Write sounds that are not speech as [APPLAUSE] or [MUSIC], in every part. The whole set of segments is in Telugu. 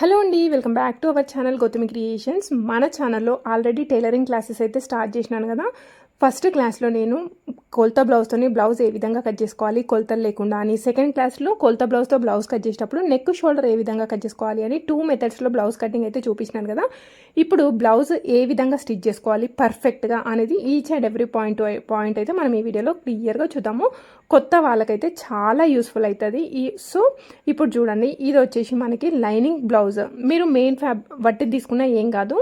హలో అండి welcome back to our channel Gautami creations. మన ఛానల్లో ఆల్రెడీ టైలరింగ్ క్లాసెస్ అయితే స్టార్ట్ చేసినాను కదా. ఫస్ట్ క్లాస్లో నేను కొలత బ్లౌజ్తోని బ్లౌజ్ ఏ విధంగా కట్ చేసుకోవాలి కొలతలు లేకుండా అని సెకండ్ క్లాస్లో కొలత బ్లౌజ్తో బ్లౌజ్ కట్ చేసేటప్పుడు నెక్ షోల్డర్ ఏ విధంగా కట్ చేసుకోవాలి అని టూ మెథడ్స్లో బ్లౌజ్ కటింగ్ అయితే చూపించినాను కదా. ఇప్పుడు బ్లౌజ్ ఏ విధంగా స్టిచ్ చేసుకోవాలి పర్ఫెక్ట్గా అనేది each and every point point అయితే మనం ఈ వీడియోలో క్లియర్గా చూద్దాము. కొత్త వాళ్ళకైతే చాలా యూస్ఫుల్ అవుతుంది ఈ సో ఇప్పుడు చూడండి ఇది వచ్చేసి మనకి లైనింగ్ బ్లౌజ్ మీరు మెయిన్ ఫ్యాబ్ వట్టి తీసుకున్నా ఏం కాదు.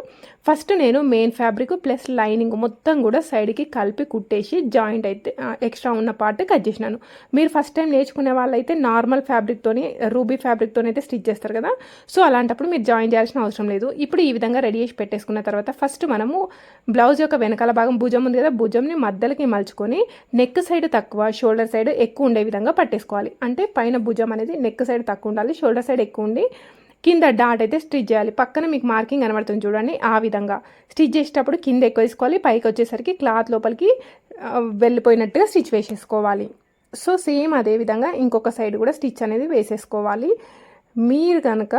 ఫస్ట్ నేను మెయిన్ ఫ్యాబ్రిక్ ప్లస్ లైనింగ్ మొత్తం కూడా సైడ్కి కలిపి కుట్టేసి జాయింట్ అయితే ఎక్స్ట్రా ఉన్న పార్ట్ కట్ చేసినాను. మీరు ఫస్ట్ టైం నేర్చుకునే వాళ్ళైతే నార్మల్ ఫ్యాబ్రిక్తోని రూబీ ఫ్యాబ్రిక్తోనే అయితే స్టిచ్ చేస్తారు కదా. సో అలాంటప్పుడు మీరు జాయిన్ చేయాల్సిన అవసరం లేదు. ఇప్పుడు ఈ విధంగా రెడీ చేసి పెట్టేసుకున్న తర్వాత ఫస్ట్ మనము బ్లౌజ్ యొక్క వెనకాల భాగం భుజం ఉంది కదా. భుజంని మధ్యలకి మలుచుకొని నెక్ సైడ్ తక్కువ షోల్డర్ సైడ్ ఎక్కువ ఉండే విధంగా పట్టేసుకోవాలి. అంటే పైన భుజం అనేది నెక్ సైడ్ తక్కువ ఉండాలి షోల్డర్ సైడ్ ఎక్కువ ఉండి కింద డాట్ అయితే స్టిచ్ చేయాలి. పక్కన మీకు మార్కింగ్ కనబడుతుంది చూడండి. ఆ విధంగా స్టిచ్ చేసేటప్పుడు కింద ఎక్కువ తీసుకోవాలి. పైకి వచ్చేసరికి క్లాత్ లోపలికి వెళ్ళిపోయినట్టుగా స్టిచ్ వేసేసుకోవాలి. సో సేమ్ అదే విధంగా ఇంకొక సైడ్ కూడా స్టిచ్ అనేది వేసేసుకోవాలి. మీరు కనుక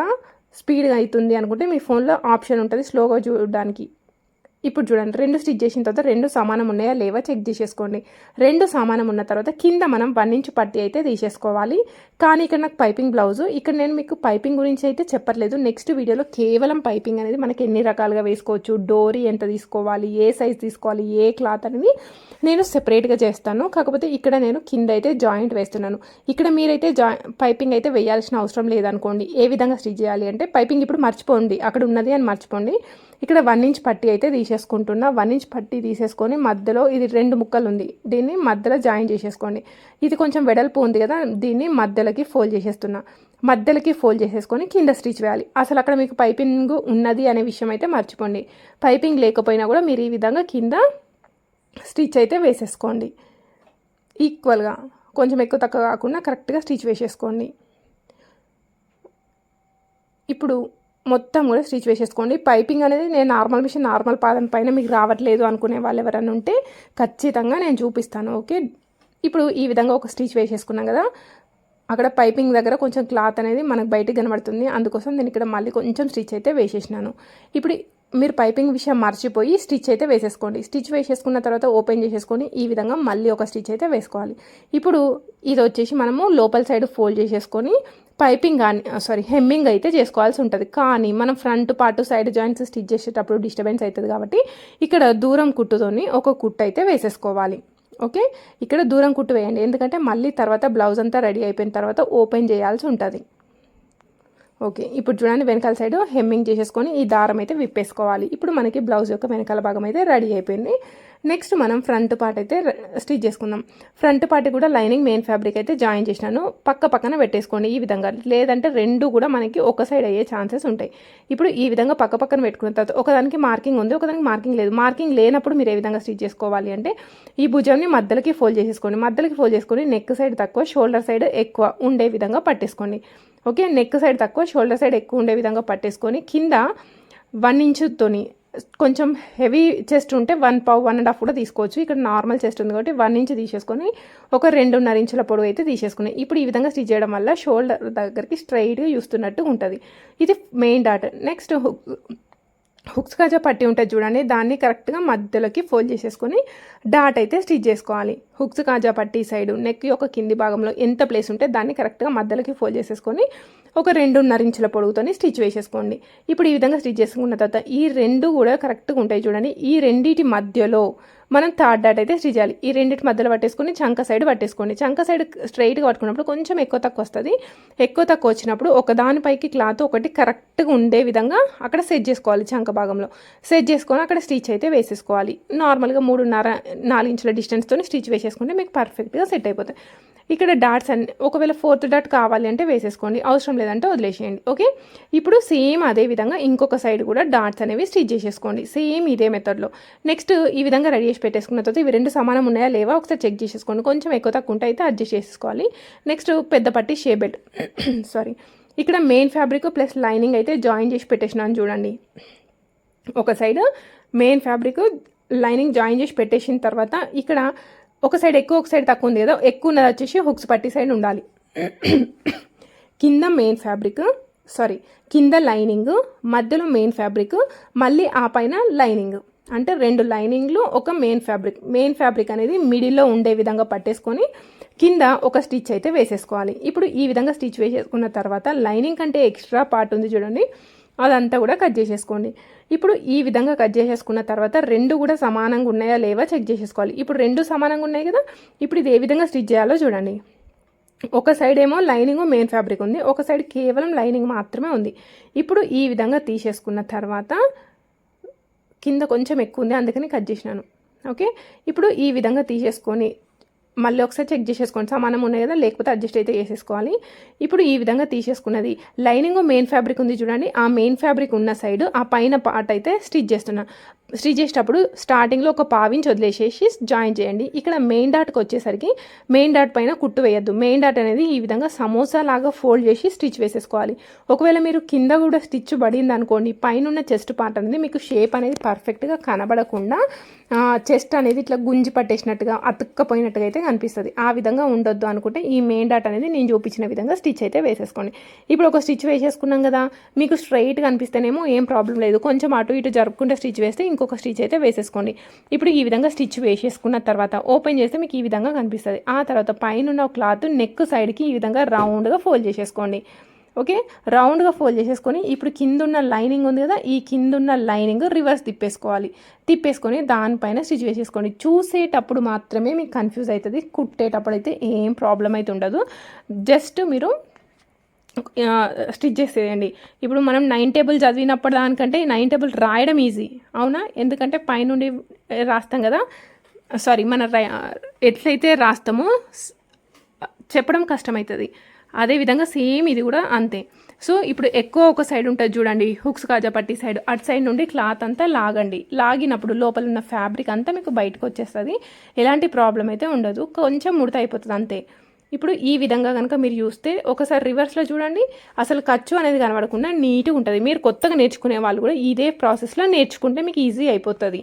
స్పీడ్గా అవుతుంది అనుకుంటే మీ ఫోన్లో ఆప్షన్ ఉంటుంది స్లోగా చూడడానికి. ఇప్పుడు చూడండి రెండు స్టిచ్ చేసిన తర్వాత రెండు సమానం ఉన్నాయా లేవా చెక్ చేసేసుకోండి రెండు సమానం ఉన్న తర్వాత కింద మనం వన్ ఇంచ్ పట్టి అయితే తీసేసుకోవాలి. కానీ ఇక్కడ నాకు పైపింగ్ బ్లౌజ్ ఇక్కడ నేను మీకు పైపింగ్ గురించి అయితే చెప్పట్లేదు. నెక్స్ట్ వీడియోలో కేవలం పైపింగ్ అనేది మనకి ఎన్ని రకాలుగా వేసుకోవచ్చు డోరీ ఎంత తీసుకోవాలి ఏ సైజ్ తీసుకోవాలి ఏ క్లాత్ అనేది నేను సెపరేట్గా చేస్తాను. కాకపోతే ఇక్కడ నేను కింద అయితే జాయింట్ వేస్తున్నాను. ఇక్కడ మీరైతే జా పైపింగ్ అయితే వేయాల్సిన అవసరం లేదనుకోండి. ఏ విధంగా స్టిచ్ చేయాలి అంటే పైపింగ్ ఇప్పుడు మర్చిపోండి. అక్కడ ఉన్నది అని మర్చిపోండి. ఇక్కడ వన్ ఇంచ్ పట్టి అయితే తీసేసుకుంటున్నా. వన్ ఇంచ్ పట్టి తీసేసుకొని మధ్యలో ఇది రెండు ముక్కలు ఉంది దీన్ని మధ్యలో జాయిన్ చేసేసుకోండి. ఇది కొంచెం వెడల్పు ఉంది కదా దీన్ని మధ్యలోకి ఫోల్డ్ చేసేస్తున్నా. మధ్యలోకి ఫోల్డ్ చేసేసుకొని కింద స్టిచ్ వేయాలి. అసలు అక్కడ మీకు పైపింగ్ ఉన్నది అనే విషయం అయితే మర్చిపోండి. పైపింగ్ లేకపోయినా కూడా మీరు ఈ విధంగా కింద స్టిచ్ అయితే వేసేసుకోండి. ఈక్వల్గా కొంచెం ఎక్కువ తక్కువ కాకుండా కరెక్ట్గా స్టిచ్ వేసేసుకోండి. ఇప్పుడు మొత్తం కూడా స్టిచ్ వేసేసుకోండి. పైపింగ్ అనేది నేను నార్మల్ మిషన్ నార్మల్ పాదం పైన మీకు రావట్లేదు అనుకునే వాళ్ళు ఎవరైనా ఉంటే ఖచ్చితంగా నేను చూపిస్తాను. ఓకే? ఇప్పుడు ఈ విధంగా ఒక స్టిచ్ వేసేసుకున్నాం కదా. అక్కడ పైపింగ్ దగ్గర కొంచెం క్లాత్ అనేది మనకు బయటకు కనబడుతుంది. అందుకోసం నేను ఇక్కడ మళ్ళీ కొంచెం స్టిచ్ అయితే వేసేసినాను. ఇప్పుడు మీరు పైపింగ్ విషయం మర్చిపోయి స్టిచ్ అయితే వేసేసుకోండి. స్టిచ్ వేసేసుకున్న తర్వాత ఓపెన్ చేసేసుకొని ఈ విధంగా మళ్ళీ ఒక స్టిచ్ అయితే వేసుకోవాలి. ఇప్పుడు ఇది వచ్చేసి మనము లోపల సైడ్ ఫోల్డ్ చేసేసుకొని పైపింగ్ కానీ సారీ హెమ్మింగ్ అయితే చేసుకోవాల్సి ఉంటుంది. కానీ మనం front part side joints stitch చేసేటప్పుడు డిస్టర్బెన్స్ అవుతుంది కాబట్టి ఇక్కడ దూరం కుట్టుతోని ఒక కుట్టు అయితే వేసేసుకోవాలి. ఓకే? ఇక్కడ దూరం కుట్టు వేయండి. ఎందుకంటే మళ్ళీ తర్వాత బ్లౌజ్ అంతా రెడీ అయిపోయిన తర్వాత ఓపెన్ చేయాల్సి ఉంటుంది. ఓకే ఇప్పుడు చూడండి వెనకాల సైడ్ హెమ్మింగ్ చేసేసుకొని ఈ దారం అయితే విప్పేసుకోవాలి. ఇప్పుడు మనకి బ్లౌజ్ యొక్క వెనకాల భాగం అయితే రెడీ అయిపోయింది. నెక్స్ట్ మనం ఫ్రంట్ పార్ట్ అయితే స్టిచ్ చేసుకుందాం. ఫ్రంట్ పార్ట్ కూడా లైనింగ్ మెయిన్ ఫ్యాబ్రిక్ అయితే జాయిన్ చేసినాను. పక్క పక్కన పెట్టేసుకోండి ఈ విధంగా. లేదంటే రెండు కూడా మనకి ఒక సైడ్ అయ్యే ఛాన్సెస్ ఉంటాయి. ఇప్పుడు ఈ విధంగా పక్క పక్కన పెట్టుకున్న తర్వాత ఒకదానికి మార్కింగ్ ఉంది ఒకదానికి మార్కింగ్ లేదు. మార్కింగ్ లేనప్పుడు మీరు ఏ విధంగా స్టిచ్ చేసుకోవాలి అంటే ఈ భుజాన్ని మధ్యలోకి ఫోల్డ్ చేసేసుకోండి. మధ్యలోకి ఫోల్డ్ చేసుకొని నెక్ సైడ్ తక్కువ షోల్డర్ సైడ్ ఎక్కువ ఉండే విధంగా పట్టేసుకోండి. ఓకే నెక్ సైడ్ తక్కువ షోల్డర్ సైడ్ ఎక్కువ ఉండే విధంగా పట్టేసుకొని కింద వన్ ఇంచుతోని కొంచెం హెవీ చెస్ట్ ఉంటే వన్ పావు వన్ అండ్ హాఫ్ కూడా తీసుకోవచ్చు. ఇక్కడ నార్మల్ చెస్ట్ ఉంది కాబట్టి వన్ ఇంచ్ తీసేసుకొని ఒక రెండున్నర ఇంచుల పొడవు అయితే తీసేసుకుని ఇప్పుడు ఈ విధంగా స్టిచ్ చేయడం వల్ల షోల్డర్ దగ్గరికి స్ట్రైట్గా చూస్తున్నట్టు ఉంటుంది. ఇది మెయిన్ డాట్. నెక్స్ట్ హుక్స్ కాజా పట్టి ఉంటుంది చూడండి. దాన్ని కరెక్ట్గా మధ్యలోకి ఫోల్డ్ చేసేసుకొని డాట్ అయితే స్టిచ్ చేసుకోవాలి. హుక్స్ కాజా పట్టి సైడ్ నెక్ యొక్క కింది భాగంలో ఎంత ప్లేస్ ఉంటే దాన్ని కరెక్ట్గా మధ్యలోకి ఫోల్డ్ చేసేసుకొని ఒక రెండున్నర ఇంచుల పొడుగుతోని స్టిచ్ వేసేసుకోండి. ఇప్పుడు ఈ విధంగా స్టిచ్ చేసుకున్న తర్వాత ఈ రెండు కూడా కరెక్ట్గా ఉంటాయి చూడండి. ఈ రెండిటి మధ్యలో మనం థర్డ్ డాట్ అయితే స్టిచ్ చేయాలి. ఈ రెండింటి మధ్యలో పట్టేసుకొని చంక సైడ్ పట్టేసుకోండి. చంక సైడ్ స్ట్రైట్గా పట్టుకున్నప్పుడు కొంచెం ఎక్కువ తక్కువ వస్తుంది. ఎక్కువ తక్కువ వచ్చినప్పుడు ఒకదానిపైకి క్లాత్ ఒకటి కరెక్ట్గా ఉండే విధంగా అక్కడ సెట్ చేసుకోవాలి చంక భాగంలో. సెట్ చేసుకొని అక్కడ స్టిచ్ అయితే వేసేసుకోవాలి. నార్మల్గా మూడున్నర నాలుగు ఇంచుల డిస్టెన్స్తో స్టిచ్ వేసేసుకుంటే మీకు పర్ఫెక్ట్గా సెట్ అయిపోతాయి. ఇక్కడ డాట్స్ అన్ని ఒకవేళ ఫోర్త్ డాట్ కావాలి అంటే వేసేసుకోండి. అవసరం లేదంటే వదిలేసేయండి. ఓకే? ఇప్పుడు సేమ్ అదే విధంగా ఇంకొక సైడ్ కూడా డాట్స్ అనేవి స్టిచ్ చేసేసుకోండి. సేమ్ ఇదే మెథడ్లో. నెక్స్ట్ ఈ విధంగా రెడీ చేసి పెట్టేసుకున్న తర్వాత ఇవి రెండు సమానం ఉన్నాయా లేవా ఒకసారి చెక్ చేసేసుకోండి. కొంచెం ఎక్కువ తక్కువ ఉంటే అయితే అడ్జస్ట్ చేసేసుకోవాలి. నెక్స్ట్ పెద్ద పట్టి షేబెడ్ సారీ [COUGHS] ఇక్కడ మెయిన్ ఫ్యాబ్రిక్ ప్లస్ లైనింగ్ అయితే జాయిన్ చేసి పెట్టేసినాను చూడండి. ఒక side main fabric lining join చేసి పెట్టేసిన తర్వాత ఇక్కడ ఒక సైడ్ ఎక్కువ ఒక సైడ్ తక్కువ ఉంది కదా. ఎక్కువ ఉన్నది వచ్చేసి హుక్స్ పట్టి సైడ్ ఉండాలి. కింద మెయిన్ ఫ్యాబ్రిక్ సారీ కింద లైనింగ్ మధ్యలో మెయిన్ ఫ్యాబ్రిక్ మళ్ళీ ఆ పైన లైనింగ్ అంటే రెండు లైనింగ్లు ఒక మెయిన్ ఫ్యాబ్రిక్ మెయిన్ ఫ్యాబ్రిక్ అనేది మిడిల్లో ఉండే విధంగా పట్టేసుకొని కింద ఒక స్టిచ్ అయితే వేసేసుకోవాలి. ఇప్పుడు ఈ విధంగా స్టిచ్ వేసేసుకున్న తర్వాత లైనింగ్ కంటే ఎక్స్ట్రా పార్ట్ ఉంది చూడండి. అదంతా కూడా కట్ చేసేసుకోండి. ఇప్పుడు ఈ విధంగా కట్ చేసేసుకున్న తర్వాత రెండు కూడా సమానంగా ఉన్నాయా లేవా చెక్ చేసేసుకోవాలి. ఇప్పుడు రెండు సమానంగా ఉన్నాయి కదా ఇప్పుడు ఇది ఏ విధంగా స్టిచ్ చేయాలో చూడండి. ఒక సైడ్ ఏమో లైనింగ్ మెయిన్ ఫ్యాబ్రిక్ ఉంది ఒక సైడ్ కేవలం లైనింగ్ మాత్రమే ఉంది. ఇప్పుడు ఈ విధంగా తీసేసుకున్న తర్వాత కింద కొంచెం ఎక్కువ ఉంది అందుకని కట్ చేసినాను. ఓకే ఇప్పుడు ఈ విధంగా తీసేసుకొని మళ్ళీ ఒకసారి చెక్ చేసేసుకోండి. సమానం ఉన్నాయి కదా లేకపోతే అడ్జస్ట్ అయితే చేసేసుకోవాలి. ఇప్పుడు ఈ విధంగా తీసేసుకున్నది. లైనింగ్ మెయిన్ ఫ్యాబ్రిక్ ఉంది చూడండి. ఆ మెయిన్ ఫ్యాబ్రిక్ ఉన్న సైడ్ ఆ పైన పార్ట్ అయితే స్టిచ్ చేస్తున్నా. స్టిచ్ చేసేటప్పుడు స్టార్టింగ్లో ఒక పావించి వదిలేసేసి జాయిన్ చేయండి. ఇక్కడ మెయిన్ డాట్కి వచ్చేసరికి మెయిన్ డాట్ పైన కుట్టు వేయద్దు. మెయిన్ డాట్ అనేది ఈ విధంగా సమోసా లాగా ఫోల్డ్ చేసి స్టిచ్ వేసేసుకోవాలి. ఒకవేళ మీరు కింద కూడా స్టిచ్ పడింది అనుకోండి పైన ఉన్న చెస్ట్ పార్ట్ అనేది మీకు షేప్ అనేది పర్ఫెక్ట్గా కనబడకుండా చెస్ట్ అనేది ఇట్లా గుంజి పట్టేసినట్టుగా అతుక్కపోయినట్టుగా అయితే కనిపిస్తుంది. ఆ విధంగా ఉండొద్దు అనుకుంటే ఈ మెయిన్ డాట్ అనేది నేను చూపించిన విధంగా స్టిచ్ అయితే వేసేసుకోండి. ఇప్పుడు ఒక స్టిచ్ వేసేసుకున్నాం కదా మీకు స్ట్రైట్ కనిపిస్తేనేమో ఏం ప్రాబ్లం లేదు. కొంచెం అటు ఇటు జరుపుకుంటే స్టిచ్ వేస్తే ఇంకొక స్టిచ్ అయితే వేసేసుకోండి. ఇప్పుడు ఈ విధంగా స్టిచ్ వేసేసుకున్న తర్వాత ఓపెన్ చేస్తే మీకు ఈ విధంగా కనిపిస్తుంది. ఆ తర్వాత పైన ఉన్న క్లాత్ నెక్ సైడ్కి ఈ విధంగా రౌండ్గా ఫోల్డ్ చేసేసుకోండి. ఓకే? రౌండ్గా ఫోల్డ్ చేసేసుకొని ఇప్పుడు కింద ఉన్న లైనింగ్ ఉంది కదా ఈ కింద ఉన్న లైనింగ్ రివర్స్ తిప్పేసుకోవాలి. తిప్పేసుకొని దానిపైన స్టిచ్ వేసేసుకోండి. చూసేటప్పుడు మాత్రమే మీకు కన్ఫ్యూజ్ అవుతుంది కుట్టేటప్పుడు అయితే ఏం ప్రాబ్లం అయితే ఉండదు. జస్ట్ మీరు స్టిచ్ చేసేయండి. ఇప్పుడు మనం నైన్ టేబుల్ చదివినప్పుడు దానికంటే నైన్ టేబుల్ రాయడం ఈజీ. అవునా? ఎందుకంటే పైనుండి రాస్తాం కదా. సారీ మన ఎట్లయితే రాస్తామో చెప్పడం కష్టమవుతుంది అదేవిధంగా సేమ్ ఇది కూడా అంతే. సో ఇప్పుడు ఎక్కువ ఒక సైడ్ ఉంటుంది చూడండి. హుక్స్ కాజా పట్టి సైడ్. అటు సైడ్ నుండి క్లాత్ అంతా లాగండి. లాగినప్పుడు లోపల ఉన్న ఫ్యాబ్రిక్ అంతా మీకు బయటకు వచ్చేస్తుంది. ఎలాంటి ప్రాబ్లం అయితే ఉండదు. కొంచెం ముడత అయిపోతుంది అంతే. ఇప్పుడు ఈ విధంగా కనుక మీరు చూస్తే ఒకసారి రివర్స్లో చూడండి. అసలు ఖర్చు అనేది కనబడకుండా నీట్గా ఉంటుంది. మీరు కొత్తగా నేర్చుకునే వాళ్ళు కూడా ఇదే ప్రాసెస్లో నేర్చుకుంటే మీకు ఈజీ అయిపోతుంది.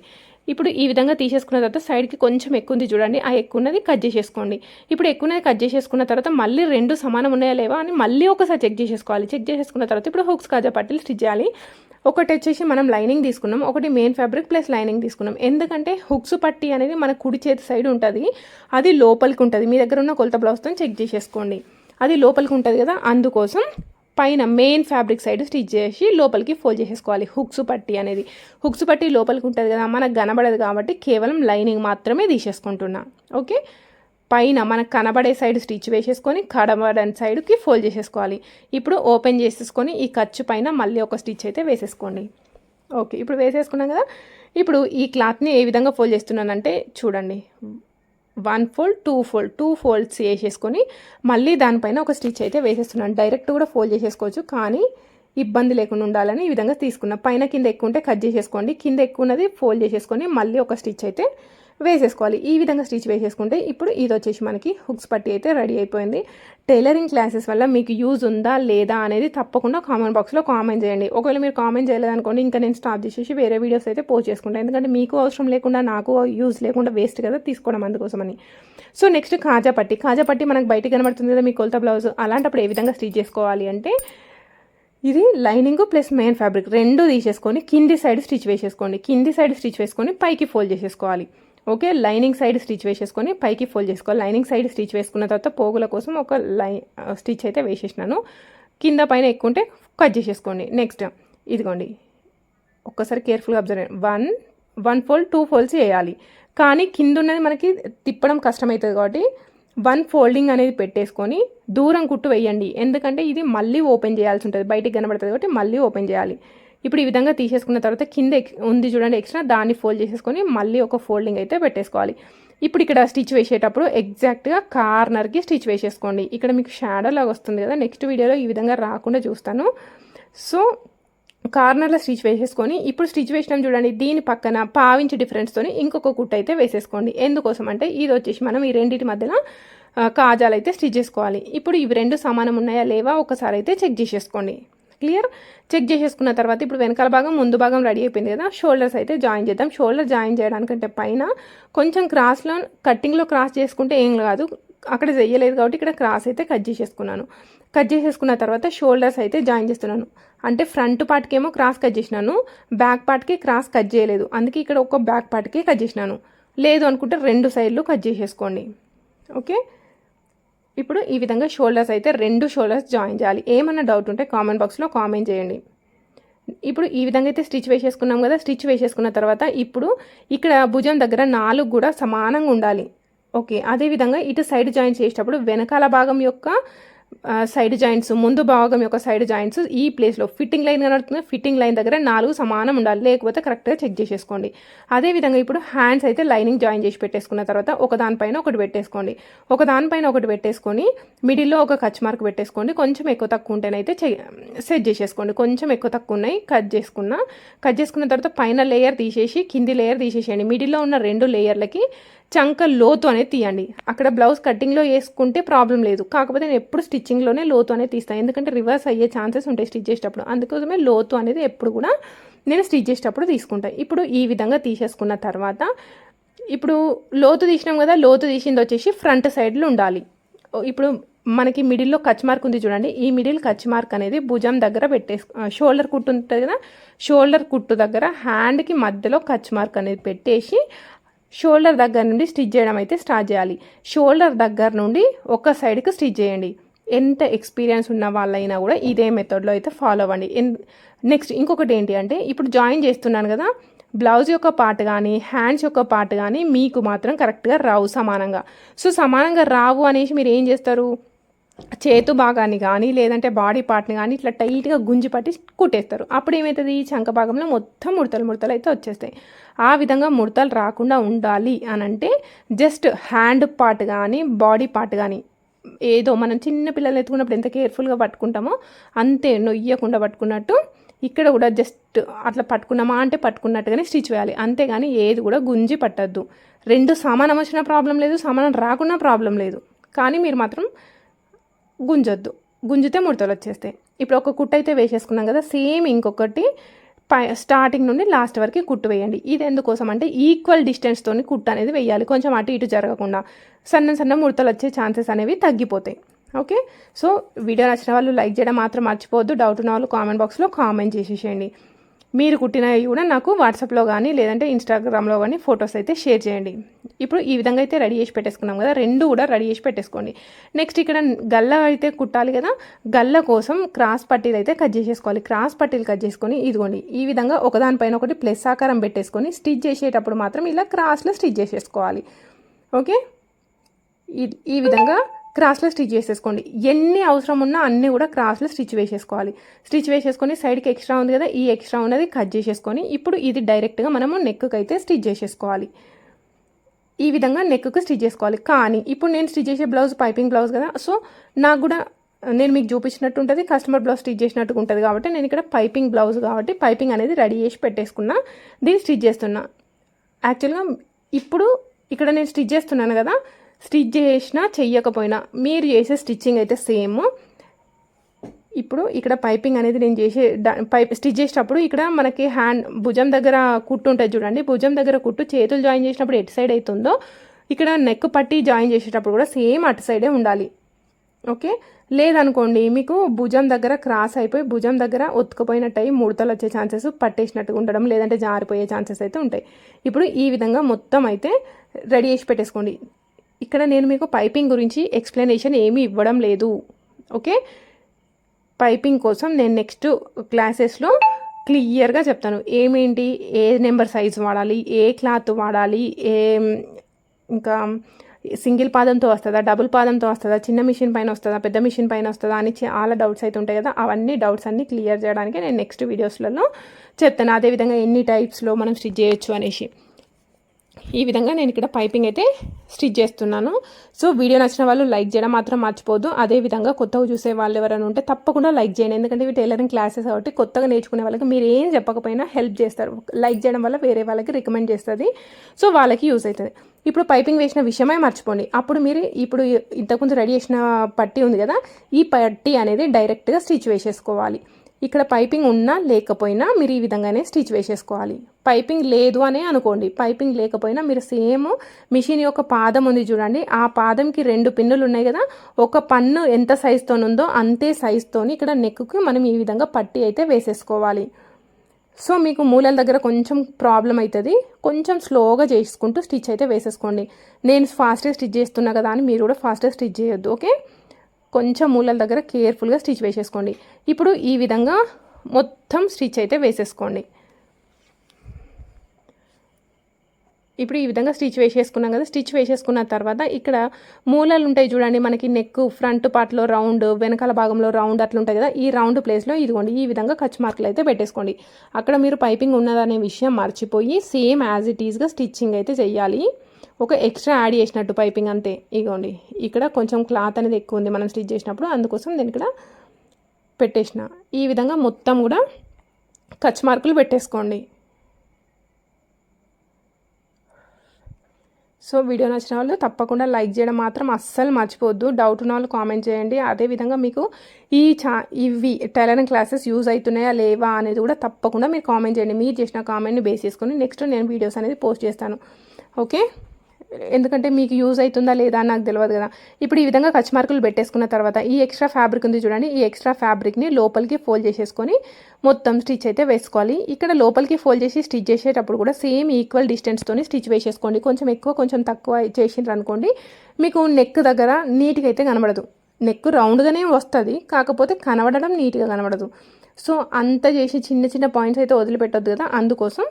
ఇప్పుడు ఈ విధంగా తీసేసుకున్న తర్వాత సైడ్కి కొంచెం ఎక్కువ ఉంది చూడండి. ఆ ఎక్కువ ఉన్నది కట్ చేసేసుకోండి. ఇప్పుడు ఎక్కువ ఉన్నది కట్ చేసేసుకున్న తర్వాత మళ్ళీ రెండు సమానం ఉన్నాయా లేవా అని మళ్ళీ ఒకసారి చెక్ చేసేసుకోవాలి. చెక్ చేసేసుకున్న తర్వాత ఇప్పుడు హుక్స్ కాజా పట్టీలు స్టిచ్ చేయాలి. ఒకటి వచ్చేసి మనం లైనింగ్ తీసుకున్నాం. ఒకటి మెయిన్ ఫ్యాబ్రిక్ ప్లస్ లైనింగ్ తీసుకున్నాం. ఎందుకంటే హుక్స్ పట్టి అనేది మన కుడి చేతి సైడ్ ఉంటుంది. అది లోపలికి ఉంటుంది. మీ దగ్గర ఉన్న కొలత బ్లౌజ్తో చెక్ చేసేసుకోండి. అది లోపలికి ఉంటుంది కదా. అందుకోసం పైన మెయిన్ ఫ్యాబ్రిక్ సైడ్ స్టిచ్ చేసి లోపలికి ఫోల్డ్ చేసేసుకోవాలి. హుక్స్ పట్టి అనేది. హుక్స్ పట్టి లోపలికి ఉంటుంది కదా మనకు కనబడదు కాబట్టి కేవలం లైనింగ్ మాత్రమే తీసేసుకుంటున్నా. ఓకే పైన మనకు కనబడే సైడ్ స్టిచ్ వేసేసుకొని కనబడని సైడ్కి ఫోల్డ్ చేసేసుకోవాలి. ఇప్పుడు ఓపెన్ చేసేసుకొని ఈ ఖర్చు పైన మళ్ళీ ఒక స్టిచ్ అయితే వేసేసుకోండి. ఓకే ఇప్పుడు వేసేసుకున్నాం కదా ఇప్పుడు ఈ క్లాత్ని ఏ విధంగా ఫోల్డ్ చేస్తున్నానంటే చూడండి. One fold two fold two folds వేసేసుకొని మళ్ళీ దానిపైన ఒక స్టిచ్ అయితే వేసేస్తున్నాను. డైరెక్ట్ కూడా ఫోల్డ్ చేసేసుకోవచ్చు కానీ ఇబ్బంది లేకుండా ఉండాలని ఈ విధంగా తీసుకున్నా. పైన కింద ఎక్కువ ఉంటే కట్ చేసేసుకోండి. కింద ఎక్కువ ఉన్నది ఫోల్డ్ చేసేసుకొని మళ్ళీ ఒక స్టిచ్ అయితే వేసేసుకోవాలి. ఈ విధంగా స్టిచ్ వేసేసుకుంటే ఇప్పుడు ఇది వచ్చేసి మనకి హుక్స్ పట్టి అయితే రెడీ అయిపోయింది. టైలరింగ్ క్లాసెస్ వల్ల మీకు యూజ్ ఉందా లేదా అనేది తప్పకుండా కామెంట్ బాక్స్లో కామెంట్ చేయండి. ఒకవేళ మీరు కామెంట్ చేయలేదనుకోండి ఇంకా నేను స్టాప్ చేసేసి వేరే వీడియోస్ అయితే పోస్ట్ చేసుకుంటాను ఎందుకంటే మీకు అవసరం లేకుండా నాకు యూజ్ లేకుండా వేస్ట్ కదా తీసుకోవడం అందుకోసమని. సో నెక్స్ట్ కాజా పట్టి. కాజా పట్టి మనకు బయట కనబడుతుంది కదా మీ కొలత బ్లౌజ్. అలాంటప్పుడు ఏ విధంగా స్టిచ్ చేసుకోవాలి అంటే ఇది లైనింగ్ ప్లస్ మెయిన్ ఫ్యాబ్రిక్ రెండు తీసేసుకొని కింది సైడ్ స్టిచ్ వేసేసుకోండి. కింది సైడ్ స్టిచ్ వేసుకొని పైకి ఫోల్డ్ చేసేసుకోవాలి. ఓకే లైనింగ్ సైడ్ స్టిచ్ వేసేసుకొని పైకి ఫోల్డ్ చేసుకోవాలి. లైనింగ్ సైడ్ స్టిచ్ వేసుకున్న తర్వాత పోగుల కోసం ఒక లై స్టిచ్ అయితే వేసేసినాను. కింద పైన ఎక్కువ ఉంటే కట్ చేసేసుకోండి. నెక్స్ట్ ఇదిగోండి. ఒక్కసారి కేర్ఫుల్గా observe one one fold two folds వేయాలి కానీ కింద ఉన్నది మనకి తిప్పడం కష్టమవుతుంది కాబట్టి వన్ ఫోల్డింగ్ అనేది పెట్టేసుకొని దూరం కుట్టు వేయండి. ఎందుకంటే ఇది మళ్ళీ ఓపెన్ చేయాల్సి ఉంటుంది. బయటికి కనబడుతుంది కాబట్టి మళ్ళీ ఓపెన్ చేయాలి. ఇప్పుడు ఈ విధంగా తీసేసుకున్న తర్వాత కింద ఉంది చూడండి ఎక్స్ట్రా దాన్ని ఫోల్డ్ చేసేసుకొని మళ్ళీ ఒక ఫోల్డింగ్ అయితే పెట్టేసుకోవాలి. ఇప్పుడు ఇక్కడ స్టిచ్ వేసేటప్పుడు ఎగ్జాక్ట్గా కార్నర్కి స్టిచ్ వేసేసుకోండి. ఇక్కడ మీకు షాడో లాగా వస్తుంది కదా నెక్స్ట్ వీడియోలో ఈ విధంగా రాకుండా చూస్తాను. సో కార్నర్లో స్టిచ్ వేసేసుకొని ఇప్పుడు స్టిచ్ వేసినాం చూడండి దీని పక్కన పావించి డిఫరెన్స్తో ఇంకొక కుట్ట అయితే వేసేసుకోండి. ఎందుకోసం అంటే ఇది వచ్చేసి మనం ఈ రెండింటి మధ్యలో కాజాలు అయితే స్టిచ్ చేసుకోవాలి. ఇప్పుడు ఇవి రెండు సమానం ఉన్నాయా లేవా ఒకసారి అయితే చెక్ చేసేసుకోండి. క్లియర్? చెక్ చేసేసుకున్న తర్వాత ఇప్పుడు వెనకాల భాగం ముందు భాగం రెడీ అయిపోయింది కదా? షోల్డర్స్ అయితే జాయిన్ చేద్దాం. షోల్డర్ జాయిన్ చేయడానికంటే పైన కొంచెం క్రాస్లో కట్టింగ్లో క్రాస్ చేసుకుంటే ఏం కాదు. అక్కడ చేయలేదు కాబట్టి ఇక్కడ క్రాస్ అయితే కట్ చేసేసుకున్నాను. కట్ చేసేసుకున్న తర్వాత షోల్డర్స్ అయితే జాయిన్ చేస్తున్నాను. అంటే ఫ్రంట్ పార్ట్కి ఏమో క్రాస్ కట్ చేసినాను. బ్యాక్ పార్ట్కి క్రాస్ కట్ చేయలేదు. అందుకే ఇక్కడ ఒక బ్యాక్ పార్ట్కి కట్ చేసినాను. లేదు అనుకుంటే రెండు సైడ్లు కట్ చేసేసుకోండి. ఓకే? ఇప్పుడు ఈ విధంగా షోల్డర్స్ అయితే రెండు షోల్డర్స్ జాయిన్ చేయాలి. ఏమన్నా డౌట్ ఉంటే కామెంట్ బాక్స్లో కామెంట్ చేయండి. ఇప్పుడు ఈ విధంగా అయితే స్టిచ్ వేసేసుకున్నాం కదా స్టిచ్ వేసేసుకున్న తర్వాత ఇప్పుడు ఇక్కడ భుజం దగ్గర నాలుగు కూడా సమానంగా ఉండాలి. ఓకే అదేవిధంగా ఇటు సైడ్ జాయిన్ చేసేటప్పుడు వెనకాల భాగం యొక్క సైడ్ జాయింట్స్ ముందు భాగం యొక్క సైడ్ జాయింట్స్ ఈ ప్లేస్లో ఫిట్టింగ్ లైన్ కనబడుతుంది. ఫిట్టింగ్ లైన్ దగ్గర నాలుగు సమానం ఉండాలి. లేకపోతే కరెక్ట్గా చెక్ చేసేసుకోండి. అదేవిధంగా ఇప్పుడు హ్యాండ్స్ అయితే లైనింగ్ జాయిన్ చేసి పెట్టేసుకున్న తర్వాత ఒక దానిపైన ఒకటి పెట్టేసుకోండి. ఒక దానిపైన ఒకటి పెట్టేసుకొని మిడిల్లో ఒక కచ్ మార్క్ పెట్టేసుకోండి. కొంచెం ఎక్కువ తక్కువ ఉంటేనైతే సెట్ చేసేసుకోండి. కొంచెం ఎక్కువ తక్కువ ఉన్నాయి కట్ చేసుకున్న. కట్ చేసుకున్న తర్వాత పైన లేయర్ తీసేసి కింది లేయర్ తీసేసేయండి. మిడిల్లో ఉన్న రెండు లేయర్లకి చంక లోతు అనేది తీయండి. అక్కడ బ్లౌజ్ కటింగ్లో వేసుకుంటే ప్రాబ్లం లేదు. కాకపోతే నేను ఎప్పుడు స్టిచ్చింగ్లోనే లోతు అనేది తీస్తాను. ఎందుకంటే రివర్స్ అయ్యే ఛాన్సెస్ ఉంటాయి స్టిచ్ చేసేటప్పుడు. అందుకోసమే లోతు అనేది ఎప్పుడు కూడా నేను స్టిచ్ చేసేటప్పుడు తీసుకుంటాను ఇప్పుడు ఈ విధంగా తీసేసుకున్న తర్వాత ఇప్పుడు లోతు తీసినాం కదా లోతు తీసింది వచ్చేసి ఫ్రంట్ సైడ్లో ఉండాలి. ఇప్పుడు మనకి మిడిల్లో కచ్ మార్క్ ఉంది చూడండి. ఈ మిడిల్ కచ్ మార్క్ అనేది భుజం దగ్గర పెట్టేసు షోల్డర్ కుట్టు ఉంటుంది కదా షోల్డర్ కుట్టు దగ్గర హ్యాండ్కి మధ్యలో కచ్ మార్క్ అనేది పెట్టేసి షోల్డర్ దగ్గర నుండి స్టిచ్ చేయడం అయితే స్టార్ట్ చేయాలి. షోల్డర్ దగ్గర నుండి ఒక సైడ్కి స్టిచ్ చేయండి. ఎంత ఎక్స్పీరియన్స్ ఉన్న వాళ్ళైనా కూడా ఇదే మెథడ్లో అయితే ఫాలో అవ్వండి. నెక్స్ట్ ఇంకొకటి ఏంటి అంటే ఇప్పుడు జాయిన్ చేస్తున్నాను కదా బ్లౌజ్ యొక్క పార్ట్ కానీ హ్యాండ్స్ యొక్క పార్ట్ కానీ మీకు మాత్రం కరెక్ట్గా రావు సమానంగా. సో సమానంగా రావు అనేసి మీరు ఏం చేస్తారు? చేతు భాగాన్ని కానీ లేదంటే బాడీ పార్ట్ని కానీ ఇట్లా టైట్గా గుంజి పట్టి కుట్టేస్తారు. అప్పుడు ఏమవుతుంది ఈ చంక భాగంలో మొత్తం ముడతలు ముడతలు అయితే వచ్చేస్తాయి. ఆ విధంగా ముడతలు రాకుండా ఉండాలి అని అంటే జస్ట్ హ్యాండ్ పార్ట్ కానీ బాడీ పార్ట్ కానీ ఏదో మనం చిన్న పిల్లలు ఎత్తుకున్నప్పుడు ఎంత కేర్ఫుల్గా పట్టుకుంటామో అంతే నొయ్యకుండా పట్టుకున్నట్టు ఇక్కడ కూడా జస్ట్ అట్లా పట్టుకున్నామా అంటే పట్టుకున్నట్టుగానే స్టిచ్ వేయాలి. అంతేగాని ఏది కూడా గుంజి పట్టద్దు. రెండు సమానం వచ్చిన ప్రాబ్లం లేదు సమానం రాకున్నా ప్రాబ్లం లేదు. కానీ మీరు మాత్రం గుంజొద్దు. గుంజితే ముడతలు వచ్చేస్తాయి. ఇప్పుడు ఒక కుట్ట అయితే వేసేసుకున్నాం కదా సేమ్ ఇంకొకటి పై స్టార్టింగ్ నుండి లాస్ట్ వరకు కుట్టు వేయండి. ఇది ఎందుకోసం అంటే ఈక్వల్ డిస్టెన్స్తో కుట్టు అనేది వేయాలి. కొంచెం అటు ఇటు జరగకుండా. సన్న సన్న ముడతలు వచ్చే ఛాన్సెస్ అనేవి తగ్గిపోతాయి. ఓకే సో వీడియో నచ్చిన వాళ్ళు లైక్ చేయడం మాత్రం మర్చిపోవద్దు. డౌట్ ఉన్న వాళ్ళు కామెంట్ బాక్స్లో కామెంట్ చేసేసేయండి. మీరు కుట్టినవి కూడా నాకు వాట్సాప్లో కానీ లేదంటే ఇన్స్టాగ్రామ్లో కానీ ఫొటోస్ అయితే షేర్ చేయండి. ఇప్పుడు ఈ విధంగా అయితే రెడీ చేసి పెట్టేసుకున్నాం కదా రెండు కూడా రెడీ చేసి పెట్టేసుకోండి. నెక్స్ట్ ఇక్కడ గల్ల అయితే కుట్టాలి కదా గల్ల కోసం క్రాస్ పట్టీలు అయితే కట్ చేసేసుకోవాలి. క్రాస్ పట్టీలు కట్ చేసుకొని ఇదిగోండి ఈ విధంగా ఒకదానిపైన ఒకటి ప్లస్ ఆకారం పెట్టేసుకొని స్టిచ్ చేసేటప్పుడు మాత్రం ఇలా క్రాస్లో స్టిచ్ చేసేసుకోవాలి. ఓకే? ఈ విధంగా క్రాస్లో స్టిచ్ చేసేసుకోండి. ఎన్ని అవసరం ఉన్నా అన్నీ కూడా క్రాస్లో స్టిచ్ వేసేసుకోవాలి. స్టిచ్ వేసేసుకొని సైడ్కి ఎక్స్ట్రా ఉంది కదా ఈ ఎక్స్ట్రా ఉన్నది కట్ చేసేసుకొని ఇప్పుడు ఇది డైరెక్ట్గా మనము నెక్కి అయితే స్టిచ్ చేసేసుకోవాలి. ఈ విధంగా నెక్కు స్టిచ్ చేసుకోవాలి. కానీ ఇప్పుడు నేను స్టిచ్ చేసే బ్లౌజ్ పైపింగ్ బ్లౌజ్ కదా సో నాకు కూడా నేను మీకు చూపించినట్టు ఉంటుంది కస్టమర్ బ్లౌజ్ స్టిచ్ చేసినట్టు ఉంటుంది కాబట్టి నేను ఇక్కడ పైపింగ్ బ్లౌజ్ కాబట్టి పైపింగ్ అనేది రెడీ చేసి పెట్టేసుకున్నా దీన్ని స్టిచ్ చేస్తున్నా. యాక్చువల్గా ఇప్పుడు ఇక్కడ నేను స్టిచ్ చేస్తున్నాను కదా స్టిచ్ చేసినా చెయ్యకపోయినా మీరు చేసే స్టిచ్చింగ్ అయితే సేమ్. ఇప్పుడు ఇక్కడ పైపింగ్ అనేది నేను చేసే పైప్ స్టిచ్ చేసేటప్పుడు ఇక్కడ మనకి హ్యాండ్ భుజం దగ్గర కుట్టు ఉంటుంది చూడండి. భుజం దగ్గర కుట్టు చేతులు జాయిన్ చేసినప్పుడు ఎటు సైడ్ అవుతుందో ఇక్కడ నెక్ పట్టి జాయిన్ చేసేటప్పుడు కూడా సేమ్ అటు సైడే ఉండాలి. ఓకే? లేదనుకోండి మీకు భుజం దగ్గర క్రాస్ అయిపోయి భుజం దగ్గర ఒత్తుకుపోయినట్టు అయ్యి ముడతలు వచ్చే ఛాన్సెస్ పట్టేసినట్టుగా ఉండడం లేదంటే జారిపోయే ఛాన్సెస్ అయితే ఉంటాయి. ఇప్పుడు ఈ విధంగా మొత్తం అయితే రెడీ చేసి పెట్టేసుకోండి. ఇక్కడ నేను మీకు పైపింగ్ గురించి ఎక్స్ప్లెనేషన్ ఏమీ ఇవ్వడం లేదు. ఓకే? పైపింగ్ కోసం నేను నెక్స్ట్ క్లాసెస్లో క్లియర్గా చెప్తాను. ఏమేంటి? ఏ నెంబర్ సైజ్ వాడాలి? ఏ క్లాత్ వాడాలి? ఏ ఇంకా సింగిల్ పాదంతో వస్తుందా? డబుల్ పాదంతో వస్తుందా? చిన్న మిషన్ పైన వస్తుందా? పెద్ద మిషన్ పైన వస్తుందా? అని చాలా డౌట్స్ అయితే ఉంటాయి కదా? అవన్నీ డౌట్స్ అన్నీ క్లియర్ చేయడానికి నేను నెక్స్ట్ వీడియోస్లలో చెప్తాను. అదేవిధంగా ఎన్ని టైప్స్లో మనం స్టిచ్ చేయొచ్చు అనేసి. ఈ విధంగా నేను ఇక్కడ పైపింగ్ అయితే స్టిచ్ చేస్తున్నాను. సో వీడియో నచ్చిన వాళ్ళు లైక్ చేయడం మాత్రం మర్చిపోద్దు అదేవిధంగా కొత్తగా చూసే వాళ్ళు ఎవరైనా ఉంటే తప్పకుండా లైక్ చేయండి. ఎందుకంటే ఇవి టైలరింగ్ క్లాసెస్ కాబట్టి కొత్తగా నేర్చుకునే వాళ్ళకి మీరు ఏం చెప్పకపోయినా హెల్ప్ చేస్తారు. లైక్ చేయడం వల్ల వేరే వాళ్ళకి రికమెండ్ చేస్తుంది. సో వాళ్ళకి యూస్ అవుతుంది. ఇప్పుడు పైపింగ్ వేసిన విషయమే మర్చిపోండి. అప్పుడు మీరు ఇప్పుడు ఇంతకుముందు రెడీ చేసిన పట్టి ఉంది కదా ఈ పట్టి అనేది డైరెక్ట్గా స్టిచ్ వేసేసుకోవాలి. ఇక్కడ పైపింగ్ ఉన్నా లేకపోయినా మీరు ఈ విధంగానే స్టిచ్ వేసేసుకోవాలి. పైపింగ్ లేదు అనే అనుకోండి. పైపింగ్ లేకపోయినా మీరు సేమ్ మిషన్ యొక్క పాదం ఉంది చూడండి. ఆ పాదంకి రెండు పిన్నులు ఉన్నాయి కదా. ఒక పన్ను ఎంత సైజుతో ఉందో అంతే సైజుతోని ఇక్కడ నెక్కి మనం ఈ విధంగా పట్టి అయితే వేసేసుకోవాలి. సో మీకు మూలల దగ్గర కొంచెం ప్రాబ్లం అవుతుంది కొంచెం స్లోగా చేసుకుంటూ స్టిచ్ అయితే వేసేసుకోండి. నేను ఫాస్ట్గా స్టిచ్ చేస్తున్నా కదా అని మీరు కూడా ఫాస్ట్గా స్టిచ్ చేయొద్దు. ఓకే కొంచెం మూలల దగ్గర కేర్ఫుల్గా స్టిచ్ వేసేసుకోండి. ఇప్పుడు ఈ విధంగా మొత్తం స్టిచ్ అయితే వేసేసుకోండి. ఇప్పుడు ఈ విధంగా స్టిచ్ వేసేసుకున్నాం కదా స్టిచ్ వేసేసుకున్న తర్వాత ఇక్కడ మూలలు ఉంటాయి చూడండి మనకి నెక్ ఫ్రంట్ పార్ట్లో రౌండ్ వెనకాల భాగంలో రౌండ్ అట్లుంటాయి కదా ఈ రౌండ్ ప్లేస్లో ఇదిగోండి ఈ విధంగా ఖర్చు మార్కులు అయితే పెట్టేసుకోండి. అక్కడ మీరు పైపింగ్ ఉన్నదనే విషయం మర్చిపోయి సేమ్ యాజ్ ఇట్ ఈస్గా స్టిచ్చింగ్ అయితే చెయ్యాలి. ఒక ఎక్స్ట్రా యాడ్ చేసినట్టు పైపింగ్ అంతే. ఇగోండి ఇక్కడ కొంచెం క్లాత్ అనేది ఎక్కువ ఉంది మనం స్టిచ్ చేసినప్పుడు అందుకోసం నేను ఇక్కడ పెట్టేసిన. ఈ విధంగా మొత్తం కూడా కచ్ మార్కులు పెట్టేసుకోండి. సో వీడియో నచ్చిన వాళ్ళు తప్పకుండా లైక్ చేయడం మాత్రం అస్సలు మర్చిపోవద్దు. డౌట్ ఉన్న వాళ్ళు కామెంట్ చేయండి. అదేవిధంగా మీకు ఈ చా ఇవి టైలరింగ్ క్లాసెస్ యూజ్ అవుతున్నాయా లేవా అనేది కూడా తప్పకుండా మీరు కామెంట్ చేయండి. మీరు చేసిన కామెంట్ని బేస్ చేసుకొని నెక్స్ట్ నేను వీడియోస్ అనేది పోస్ట్ చేస్తాను. ఓకే ఎందుకంటే మీకు యూజ్ అవుతుందా లేదా అని నాకు తెలియదు కదా. ఇప్పుడు ఈ విధంగా కచ్ మార్కులు పెట్టేసుకున్న తర్వాత ఈ ఎక్స్ట్రా ఫ్యాబ్రిక్ ఉంది చూడండి. ఈ ఎక్స్ట్రా ఫ్యాబ్రిక్ని లోపలికి ఫోల్డ్ చేసేసుకొని మొత్తం స్టిచ్ అయితే వేసుకోవాలి. ఇక్కడ లోపలికి ఫోల్డ్ చేసి స్టిచ్ చేసేటప్పుడు కూడా సేమ్ ఈక్వల్ డిస్టెన్స్తోని స్టిచ్ వేసేసుకోండి. కొంచెం ఎక్కువ కొంచెం తక్కువ చేసిండ్రు అనుకోండి మీకు నెక్ దగ్గర నీట్గా అయితే కనబడదు. నెక్ రౌండ్గానే వస్తుంది కాకపోతే కనబడడం నీట్గా కనబడదు. సో అంత చేసి చిన్న చిన్న పాయింట్స్ అయితే వదిలిపెట్టద్దు కదా. అందుకోసం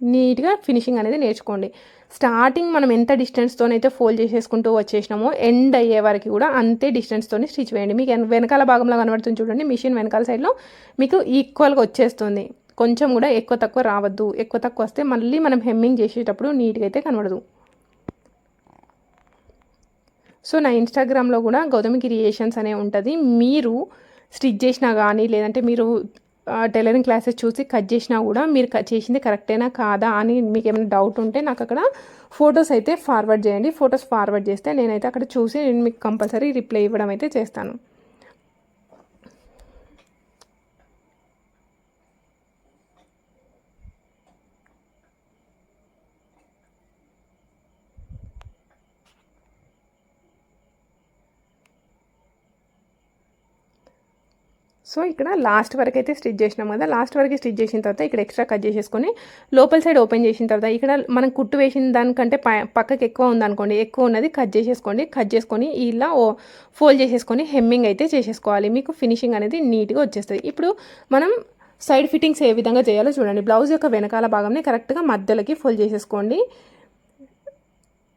నీట్గా ఫినిషింగ్ అనేది నేర్చుకోండి. స్టార్టింగ్ మనం ఎంత డిస్టెన్స్తోనైతే ఫోల్డ్ చేసేసుకుంటూ వచ్చేసినామో ఎండ్ అయ్యే వరకు కూడా అంతే డిస్టెన్స్తోనే స్టిచ్ వేయండి. మీకు వెనకాల భాగంలో కనబడుతుంది చూడండి మిషన్ వెనకాల సైడ్లో మీకు ఈక్వల్గా వచ్చేస్తుంది. కొంచెం కూడా ఎక్కువ తక్కువ రావద్దు. ఎక్కువ తక్కువ వస్తే మళ్ళీ మనం హెమ్మింగ్ చేసేటప్పుడు నీట్గా అయితే కనబడదు. సో నా ఇన్స్టాగ్రామ్లో కూడా గౌతమి క్రియేషన్స్ అనే ఉంటుంది. మీరు స్టిచ్ చేసినా కానీ లేదంటే మీరు టైలరింగ్ క్లాసెస్ చూసి కట్ చేసినా కూడా మీరు కట్ చేసింది కరెక్టేనా కాదా అని మీకు ఏమైనా డౌట్ ఉంటే నాకు అక్కడ ఫొటోస్ అయితే ఫార్వర్డ్ చేయండి. ఫొటోస్ ఫార్వర్డ్ చేస్తే నేనైతే అక్కడ చూసి నేను మీకు కంపల్సరీ రిప్లై ఇవ్వడం అయితే చేస్తాను. సో ఇక్కడ లాస్ట్ వరకు అయితే స్టిచ్ చేసినాం కదా. లాస్ట్ వరకు స్టిచ్ చేసిన తర్వాత ఇక్కడ ఎక్స్ట్రా కట్ చేసేసుకొని లోపల సైడ్ ఓపెన్ చేసిన తర్వాత ఇక్కడ మనం కుట్టు వేసిన దానికంటే పక్కకి ఎక్కువ ఉందనుకోండి. ఎక్కువ ఉన్నది కట్ చేసేసుకోండి. కట్ చేసుకొని ఇలా ఫోల్డ్ చేసేసుకొని హెమ్మింగ్ అయితే చేసేసుకోవాలి. మీకు ఫినిషింగ్ అనేది నీట్గా వచ్చేస్తుంది. ఇప్పుడు మనం సైడ్ ఫిట్టింగ్స్ ఏ విధంగా చేయాలో చూడండి. బ్లౌజ్ యొక్క వెనకాల భాగంని కరెక్ట్గా మధ్యలోకి ఫోల్డ్ చేసేసుకోండి.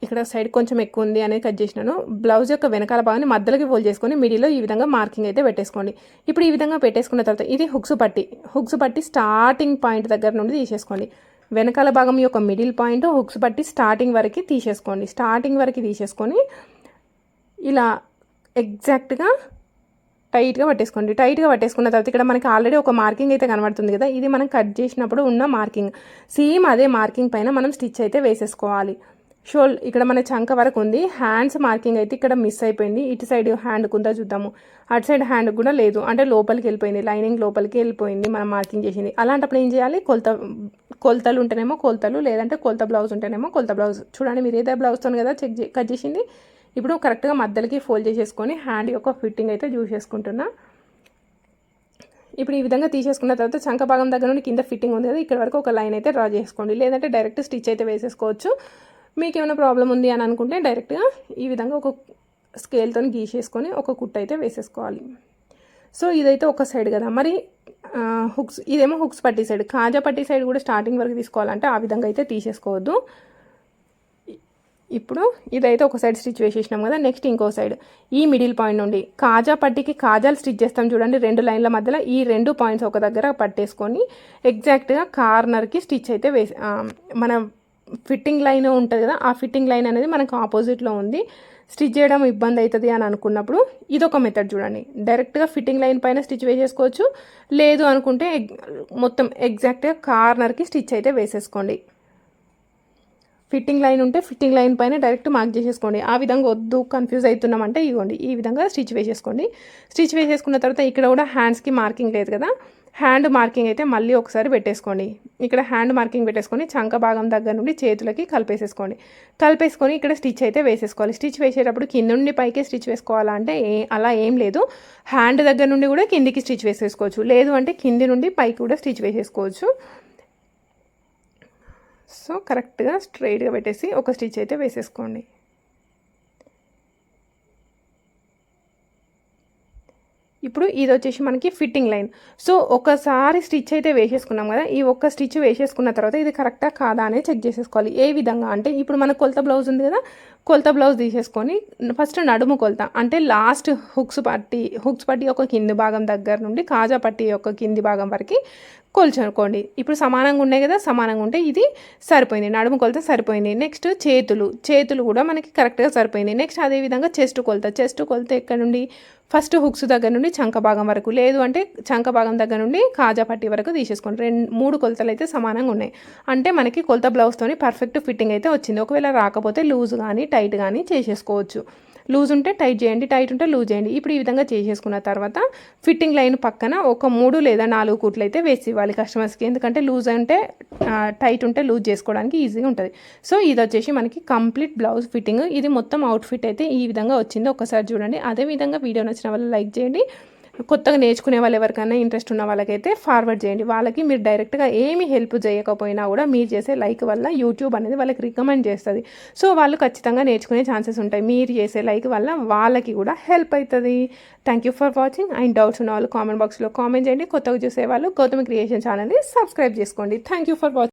ఇక్కడ సైడ్ కొంచెం ఎక్కువ ఉంది అనేది కట్ చేసినాను. బ్లౌజ్ యొక్క వెనకాల భాగాన్ని మధ్యలోకి ఫోల్డ్ చేసుకొని మిడిలో ఈ విధంగా మార్కింగ్ అయితే పెట్టేసుకోండి. ఇప్పుడు ఈ విధంగా పెట్టేసుకున్న తర్వాత ఇది హుక్స్ పట్టి హుక్స్ పట్టి స్టార్టింగ్ పాయింట్ దగ్గర నుండి తీసేసుకోండి. వెనకాల భాగం యొక్క మిడిల్ పాయింట్ హుక్స్ పట్టి స్టార్టింగ్ వరకు తీసేసుకోండి. స్టార్టింగ్ వరకు తీసేసుకొని ఇలా ఎగ్జాక్ట్గా టైట్గా పట్టేసుకోండి. టైట్గా పట్టేసుకున్న తర్వాత ఇక్కడ మనకి ఆల్రెడీ ఒక మార్కింగ్ అయితే కనబడుతుంది కదా. ఇది మనం కట్ చేసినప్పుడు ఉన్న మార్కింగ్ సేమ్ అదే మార్కింగ్ పైన మనం స్టిచ్ అయితే వేసేసుకోవాలి. షోల్ ఇక్కడ మన చంక వరకు ఉంది. హ్యాండ్స్ మార్కింగ్ అయితే ఇక్కడ మిస్ అయిపోయింది. ఇటు సైడ్ హ్యాండ్ కుందా చూద్దాము. అటు సైడ్ హ్యాండ్ కూడా లేదు. అంటే లోపలికి వెళ్ళిపోయింది. లైనింగ్ లోపలికి వెళ్ళిపోయింది. మనం మార్కింగ్ చేసింది. అలాంటప్పుడు ఏం చేయాలి? కొలత కొలతలు ఉంటేనేమో కొలతలు లేదంటే కొలత బ్లౌజ్ ఉంటేనేమో కొలత బ్లౌజ్ చూడండి మీరు ఏదో బ్లౌజ్తో కదా చెక్ కట్ చేసింది. ఇప్పుడు కరెక్ట్గా మధ్యలోకి ఫోల్డ్ చేసేసుకొని హ్యాండ్ యొక్క ఫిట్టింగ్ అయితే చూసేసుకుంటున్నా ఇప్పుడు ఈ విధంగా తీసేసుకున్న తర్వాత చంక భాగం దగ్గర నుండి కింద ఫిట్టింగ్ ఉంది కదా ఇక్కడ వరకు ఒక లైన్ అయితే డ్రా చేసుకోండి. లేదంటే డైరెక్ట్ స్టిచ్ అయితే వేసేసుకోవచ్చు. మీకు ఏమైనా ప్రాబ్లం ఉంది అని అనుకుంటే డైరెక్ట్గా ఈ విధంగా ఒక స్కేల్తో గీసేసుకొని ఒక కుట్ అయితే వేసేసుకోవాలి. సో ఇదైతే ఒక సైడ్ కదా. మరి హుక్స్ ఇదేమో హుక్స్ పట్టి సైడ్. కాజా పట్టి సైడ్ కూడా స్టార్టింగ్ వరకు తీసుకోవాలంటే ఆ విధంగా అయితే తీసేసుకోవద్దు. ఇప్పుడు ఇదైతే ఒక సైడ్ స్టిచ్ వేసేసినాం కదా నెక్స్ట్ ఇంకో సైడ్. ఈ మిడిల్ పాయింట్ నుండి కాజా పట్టికి కాజాలు స్టిచ్ చేస్తాం చూడండి రెండు లైన్ల మధ్యలో ఈ రెండు పాయింట్స్ ఒక దగ్గర పట్టేసుకొని ఎగ్జాక్ట్గా కార్నర్కి స్టిచ్ అయితే వేసి మన ఫిట్టింగ్ లైన్ ఉంటుంది కదా ఆ ఫిట్టింగ్ లైన్ అనేది మనకు ఆపోజిట్లో ఉంది. స్టిచ్ చేయడం ఇబ్బంది అవుతుంది అని అనుకున్నప్పుడు ఇది ఒక మెథడ్ చూడండి డైరెక్ట్గా ఫిట్టింగ్ లైన్ పైన స్టిచ్ వేసేసుకోవచ్చు. లేదు అనుకుంటే మొత్తం ఎగ్జాక్ట్గా కార్నర్కి స్టిచ్ అయితే వేసేసుకోండి. ఫిట్టింగ్ లైన్ ఉంటే ఫిట్టింగ్ లైన్ పైన డైరెక్ట్ మార్క్ చేసేసుకోండి. ఆ విధంగా వద్దు కన్ఫ్యూజ్ అవుతున్నామంటే ఇవ్వండి ఈ విధంగా స్టిచ్ వేసేసుకోండి. స్టిచ్ వేసేసుకున్న తర్వాత ఇక్కడ కూడా హ్యాండ్స్కి మార్కింగ్ లేదు కదా. హ్యాండ్ మార్కింగ్ అయితే మళ్ళీ ఒకసారి పెట్టేసుకోండి. ఇక్కడ హ్యాండ్ మార్కింగ్ పెట్టేసుకొని చంక భాగం దగ్గర నుండి చేతులకి కలిపేసేసుకోండి. కలిపేసుకొని ఇక్కడ స్టిచ్ అయితే వేసేసుకోవాలి. స్టిచ్ వేసేటప్పుడు కింద నుండి పైకి స్టిచ్ వేసుకోవాలా అంటే ఏ అలా ఏం లేదు. హ్యాండ్ దగ్గర నుండి కూడా కిందికి స్టిచ్ వేసేసుకోవచ్చు. లేదు అంటే కింది నుండి పైకి కూడా స్టిచ్ వేసేసుకోవచ్చు. సో కరెక్ట్గా స్ట్రైట్గా పెట్టేసి ఒక స్టిచ్ అయితే వేసేసుకోండి. ఇప్పుడు ఇది వచ్చేసి మనకి ఫిట్టింగ్ లైన్ సో ఒకసారి స్టిచ్ అయితే వేసేసుకున్నాం కదా ఈ ఒక్క స్టిచ్ వేసేసుకున్న తర్వాత ఇది కరెక్టా కాదా అనేది చెక్ చేసేసుకోవాలి. ఏ విధంగా? అంటే ఇప్పుడు మన కొలత బ్లౌజ్ ఉంది కదా కొలత బ్లౌజ్ తీసేసుకొని ఫస్ట్ నడుము కొలత అంటే లాస్ట్ హుక్స్ పట్టి హుక్స్ పట్టి యొక్క కింది భాగం దగ్గర నుండి కాజా పట్టి యొక్క కింది భాగం వరకు కొలుచుకోండి ఇప్పుడు సమానంగా ఉన్నాయి కదా సమానంగా ఉంటే ఇది సరిపోయింది. నడుము కొలత సరిపోయింది. నెక్స్ట్ చేతులు. చేతులు కూడా మనకి కరెక్ట్గా సరిపోయింది. నెక్స్ట్ అదేవిధంగా చెస్ట్ కొలత. చెస్ట్ కొలత ఎక్కడ నుండి? ఫస్ట్ హుక్స్ దగ్గర నుండి చంక భాగం వరకు. లేదు అంటే చంక భాగం దగ్గర నుండి కాజా పట్టి వరకు తీసేసుకోండి. రెండు మూడు కొలతలు అయితే సమానంగా ఉన్నాయి. అంటే మనకి కొలత బ్లౌజ్తోని పర్ఫెక్ట్ ఫిట్టింగ్ అయితే వచ్చింది. ఒకవేళ రాకపోతే లూజ్ కానీ టైట్ కానీ చేసేసుకోవచ్చు. లూజ్ ఉంటే టైట్ చేయండి టైట్ ఉంటే లూజ్ చేయండి. ఇప్పుడు ఈ విధంగా చేసేసుకున్న తర్వాత ఫిట్టింగ్ లైన్ పక్కన ఒక మూడు లేదా నాలుగు కూట్లు అయితే వేసి ఇవ్వాలి కస్టమర్స్కి. ఎందుకంటే లూజ్ అంటే టైట్ ఉంటే లూజ్ చేసుకోవడానికి ఈజీగా ఉంటుంది. సో ఇది వచ్చేసి మనకి కంప్లీట్ బ్లౌజ్ ఫిట్టింగ్. ఇది మొత్తం అవుట్ఫిట్ అయితే ఈ విధంగా వచ్చింది. ఒకసారి చూడండి. అదే విధంగా వీడియో నచ్చిన వాళ్ళు లైక్ చేయండి. కొత్తగా నేర్చుకునే వాళ్ళు ఎవరికైనా ఇంట్రెస్ట్ ఉన్న వాళ్ళకైతే ఫార్వర్డ్ చేయండి. వాళ్ళకి మీరు డైరెక్ట్గా ఏమి హెల్ప్ చేయకపోయినా కూడా మీరు చేసే లైక్ వల్ల యూట్యూబ్ అనేది వాళ్ళకి రికమెండ్ చేస్తుంది. సో వాళ్ళు ఖచ్చితంగా నేర్చుకునే ఛాన్సెస్ ఉంటాయి. మీరు చేసే లైక్ వల్ల వాళ్ళకి కూడా హెల్ప్ అవుతుంది thank you for watching and doubts ఉన్న వాళ్ళు కామెంట్ బాక్స్లో కామెంట్ చేయండి. కొత్తగా చూసే వాళ్ళు గౌతమి క్రియేషన్ ఛానల్ని సబ్స్క్రైబ్ చేసుకోండి. Thank you for watching